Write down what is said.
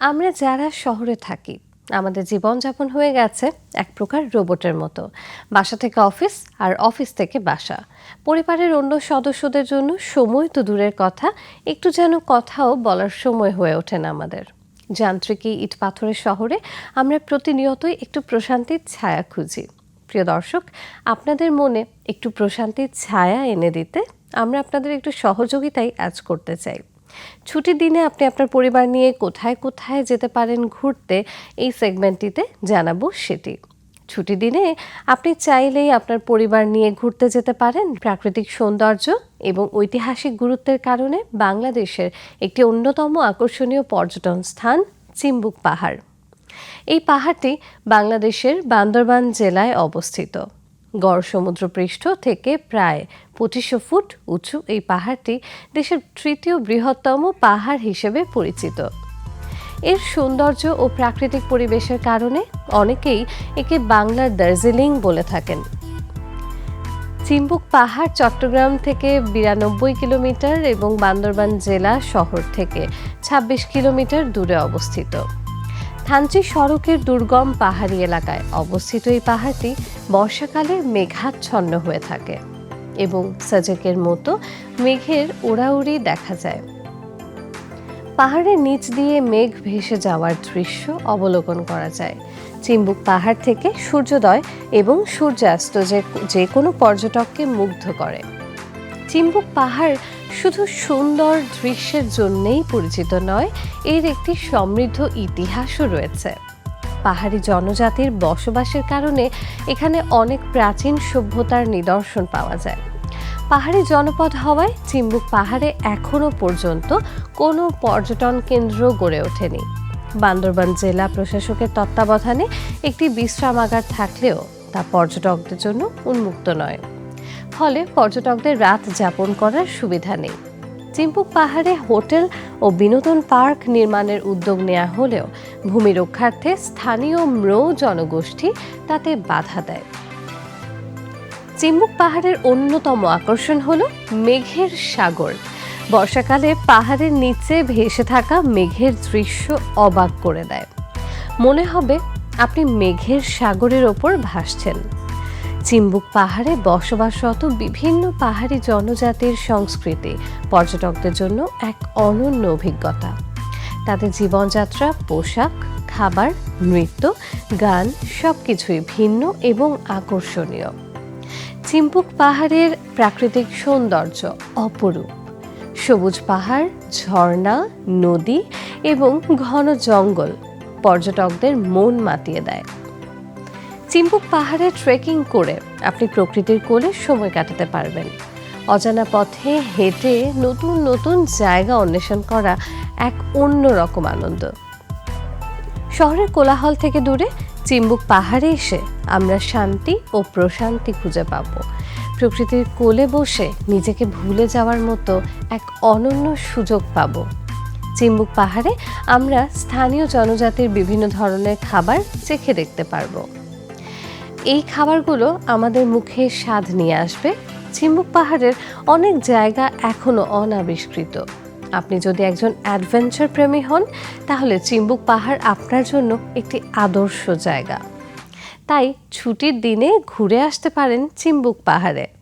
আমরা যারা শহরে থাকি, আমাদের জীবনযাপন হয়ে গেছে এক প্রকার রোবটের মতো। বাসা থেকে অফিস আর অফিস থেকে বাসা। পরিবারের অন্য সদস্যদের জন্য সময় তো দূরের কথা, একটু যেন কথাও বলার সময় হয়ে ওঠে না আমাদের। যান্ত্রিকী ইট পাথরের শহরে আমরা প্রতিনিয়তই একটু প্রশান্তির ছায়া খুঁজি। প্রিয় দর্শক, আপনাদের মনে একটু প্রশান্তির ছায়া এনে দিতে আমরা আপনাদের একটু সহযোগিতাই আজ করতে চাই। ছুটির দিনে আপনি আপনার পরিবার নিয়ে কোথায় কোথায় যেতে পারেন ঘুরতে, এই সেগমেন্টটিতে জানাব সেটি। ছুটির দিনে আপনি চাইলেই আপনার পরিবার নিয়ে ঘুরতে যেতে পারেন প্রাকৃতিক সৌন্দর্য এবং ঐতিহাসিক গুরুত্বের কারণে বাংলাদেশের একটি অন্যতম আকর্ষণীয় পর্যটন স্থান চিম্বুক পাহাড়। এই পাহাড়টি বাংলাদেশের বান্দরবান জেলায় অবস্থিত। গড় সমুদ্রপৃষ্ঠ থেকে প্রায় পঁচিশশো ফুট উঁচু এই পাহাড়টি দেশের তৃতীয় বৃহত্তম পাহাড় হিসেবে পরিচিত। এর সৌন্দর্য ও প্রাকৃতিক পরিবেশের কারণে অনেকেই একে বাংলার দার্জিলিং বলে থাকেন। চিম্বুক পাহাড় চট্টগ্রাম থেকে বিরানব্বই কিলোমিটার এবং বান্দরবান জেলা শহর থেকে ২৬ কিলোমিটার দূরে অবস্থিত। থানচি সড়কের দুর্গম পাহাড়ি এলাকায় অবস্থিত। এই পাহাড়টি বর্ষাকালে মেঘাচ্ছন্ন হয়ে থাকে এবং সাজেকের মতো মেঘের ওড়াউড়ি দেখা যায়। পাহাড়ের নিচ দিয়ে মেঘ ভেসে যাওয়ার দৃশ্য অবলোকন করা যায়। চিম্বুক পাহাড় থেকে সূর্যোদয় এবং সূর্যাস্ত যে যে কোনো পর্যটককে মুগ্ধ করে। চিম্বুক পাহাড় শুধু সুন্দর দৃশ্যের জন্যেই পরিচিত নয়, এর একটি সমৃদ্ধ ইতিহাসও রয়েছে। পাহাড়ি জনজাতির বসবাসের কারণে এখানে অনেক প্রাচীন সভ্যতার নিদর্শন পাওয়া যায়। পাহাড়ি জনপদ হওয়ায় চিম্বুক পাহাড়ে এখনও পর্যন্ত কোনো পর্যটন কেন্দ্র গড়ে ওঠেনি। বান্দরবান জেলা প্রশাসকের তত্ত্বাবধানে একটি বিশ্রামাগার থাকলেও তা পর্যটকদের জন্য উন্মুক্ত নয়। ফলে পর্যটকদের রাত যাপন করার সুবিধা নেই। চিম্পুক পাহাড়ে হোটেল ও বিনোদন পার্ক নির্মাণের উদ্যোগ নেওয়া হলেও ভূমি রক্ষার্থে স্থানীয় ম্রো জনগোষ্ঠী তাতে বাধা দেয়। চিম্বুক পাহাড়ের অন্যতম আকর্ষণ হল মেঘের সাগর। বর্ষাকালে পাহাড়ের নিচে ভেসে থাকা মেঘের দৃশ্য অবাক করে দেয়। মনে হবে আপনি মেঘের সাগরের ওপর ভাসছেন। চিম্বুক পাহাড়ে বসবাসরত বিভিন্ন পাহাড়ি জনজাতির সংস্কৃতি, পর্যটকদের জন্য এক অনন্য অভিজ্ঞতা। তাদের জীবনযাত্রা, পোশাক, খাবার, নৃত্য, গান সব কিছুই ভিন্ন এবং আকর্ষণীয়। চিম্পুক পাহাড়ের প্রাকৃতিক সৌন্দর্য অপরূপ। সবুজ পাহাড়, ঝর্ণা, নদী এবং ঘন জঙ্গল পর্যটকদের মন মাতিয়ে দেয়। চিম্পুক পাহাড়ে ট্রেকিং করে আপনি প্রকৃতির কোলে সময় কাটাতে পারবেন। অজানা পথে হেঁটে নতুন নতুন জায়গা অন্বেষণ করা এক অন্য রকম আনন্দ। শহরের কোলাহল থেকে দূরে চিম্বুক পাহাড়ে এসে আমরা শান্তি ও প্রশান্তি খুঁজে পাব। প্রকৃতির কোলে বসে নিজেকে ভুলে যাওয়ার মতো এক অনন্য সুযোগ পাব। চিম্বুক পাহাড়ে আমরা স্থানীয় জনজাতির বিভিন্ন ধরনের খাবার চেখে দেখতে পারব। এই খাবারগুলো আমাদের মুখে স্বাদ নিয়ে আসবে। চিম্বুক পাহাড়ের অনেক জায়গা এখনও অনাবিষ্কৃত। আপনি যদি একজন অ্যাডভেঞ্চার প্রেমী হন, তাহলে চিম্বুক পাহাড় আপনার জন্য একটি আদর্শ জায়গা। তাই ছুটির দিনে ঘুরে আসতে পারেন চিম্বুক পাহাড়ে।